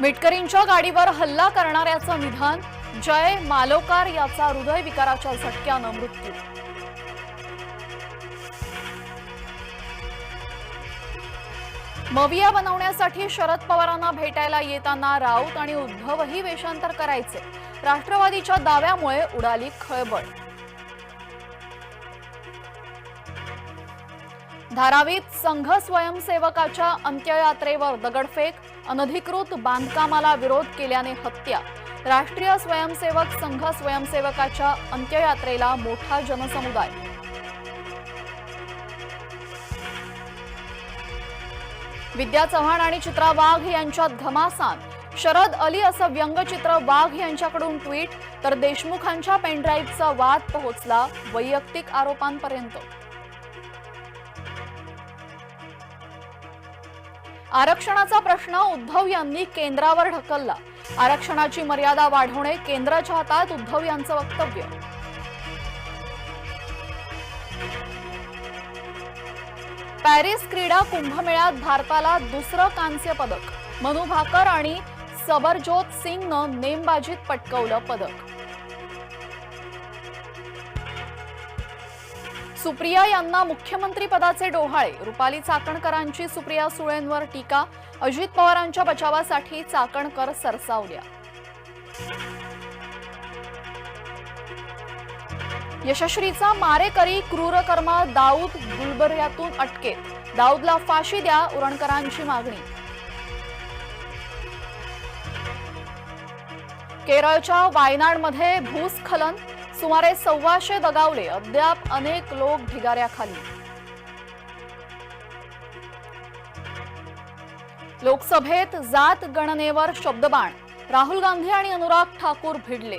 मिटकरींच्या गाडीवर हल्ला करणाऱ्याचं निधन जय मालोकार याचा हृदयविकाराच्या झटक्यानं मृत्यू. मविया बनवण्यासाठी शरद पवारांना भेटायला येताना राऊत आणि उद्धवही वेषांतर करायचे. राष्ट्रवादीच्या दाव्यामुळे उडाली खळबळ. धारावीत संघ स्वयंसेवकाच्या अंत्ययात्रेवर दगडफेक अनधिकृत बांधकामाला विरोध केल्याने हत्या. राष्ट्रीय स्वयंसेवक संघ स्वयंसेवकाच्या अंत्ययात्रेला मोठा जनसमुदाय. विद्या चव्हाण आणि चित्रा वाघ यांच्यात घमासान. शरद अली असं व्यंगचित्र वाघ यांच्याकडून ट्विट तर देशमुखांच्या पेनड्राईव्हचा वाद पोहोचला वैयक्तिक आरोपांपर्यंत. आरक्षणाचा प्रश्न उद्धव यांनी केंद्रावर ढकलला. आरक्षणाची मर्यादा वाढवणे केंद्राच्या हातात उद्धव यांचं वक्तव्य. पॅरिस क्रीडा कुंभमेळ्यात भारताला दुसरं कांस्य पदक. मनु भाकर आणि सबरजोत सिंगनं नेमबाजीत पटकवलं पदक. सुप्रिया यांना मुख्यमंत्री पदाचे डोहाळे. रुपाली चाकणकरांची सुप्रिया सुळेंवर टीका. अजित पवारांच्या बचावासाठी चाकणकर सरसावल्या. यशस्वीचा मारेकरी क्रूरकर्मा दाऊद गुलबर्यातून अटकेत. दाऊदला फाशी द्या उरणकरांची मागणी. केरळच्या वायनाडमध्ये भूस्खलन. सुमारे सव्वाशे दगावले अद्याप अनेक लोक ढिगाऱ्याखाली. लोकसभेत जात गणनेवर शब्दबाण. राहुल गांधी आणि अनुराग ठाकूर भिडले.